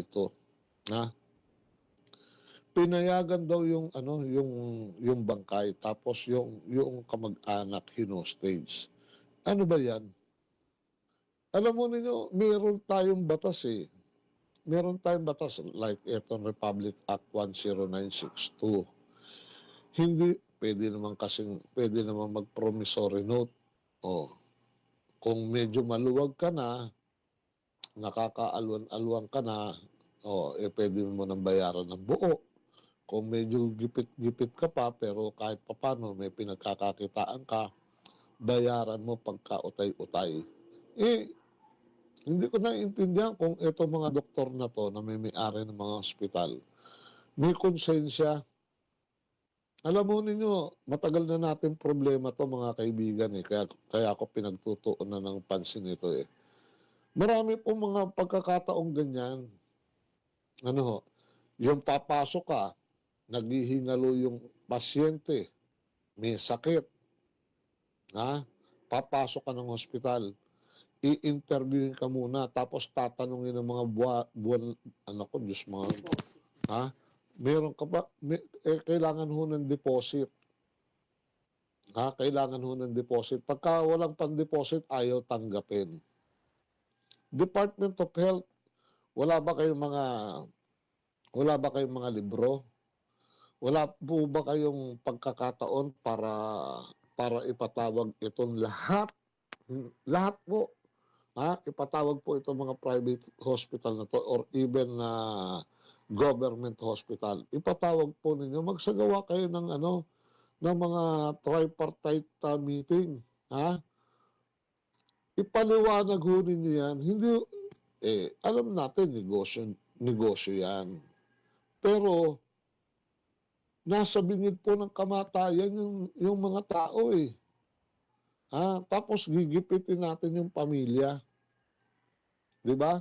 ito. Ha? Pinayagan daw yung ano, yung yung bangkay tapos yung yung kamag-anak hinostage. Ano ba 'yan? Alam mo ninyo, meron tayong batas eh. Meron tayong batas like itong Republic Act 10962. Hindi pwede naman kasing pwede naman mag-promissory note. Oh. Kung medyo maluwag ka na, nakakaalwan-alwan ka na, oh, eh pwede mo nang bayaran ng buo. Kung medyo gipit-gipit ka pa, pero kahit papano may pinagkakakitaan ka, bayaran mo pagka utay-utay. Eh, hindi ko naiintindihan kung ito mga doktor na to na may may-ari ng mga ospital, may konsensya. Alam mo ninyo, matagal na natin problema to mga kaibigan eh. Kaya, kaya ako pinagtutuunan ng pansin ito eh. Marami po mga pagkakataong ganyan. Ano ho, yung papasok ka, naghihingalo yung pasyente, may sakit. Ha? Papasok ka ng ospital, i-interviewin ka muna, tapos tatanungin ng mga buwan, buwan ano ko, Diyos mga, ha? Meron ka ba, may, eh, kailangan ho ng deposit. Ha? Kailangan ho ng deposit. Pagka walang pan-deposit, ayaw tanggapin. Department of Health, wala ba kayong mga wala ba kayong mga libro? Wala po ba kayong pagkakataon para para ipatawag itong lahat? Lahat po. Ha? Ipatawag po itong mga private hospital na to or even na government hospital. Ipatawag po ninyo. Magsagawa kayo ng ano ng mga tripartite uh, meeting. Ha ipaliwanag ho ninyo yan hindi eh alam natin negosyo negosyo yan pero nasa bingid po ng kamatayan yung, yung mga tao eh. Ha? Tapos gigipitin natin yung pamilya. 'Di ba?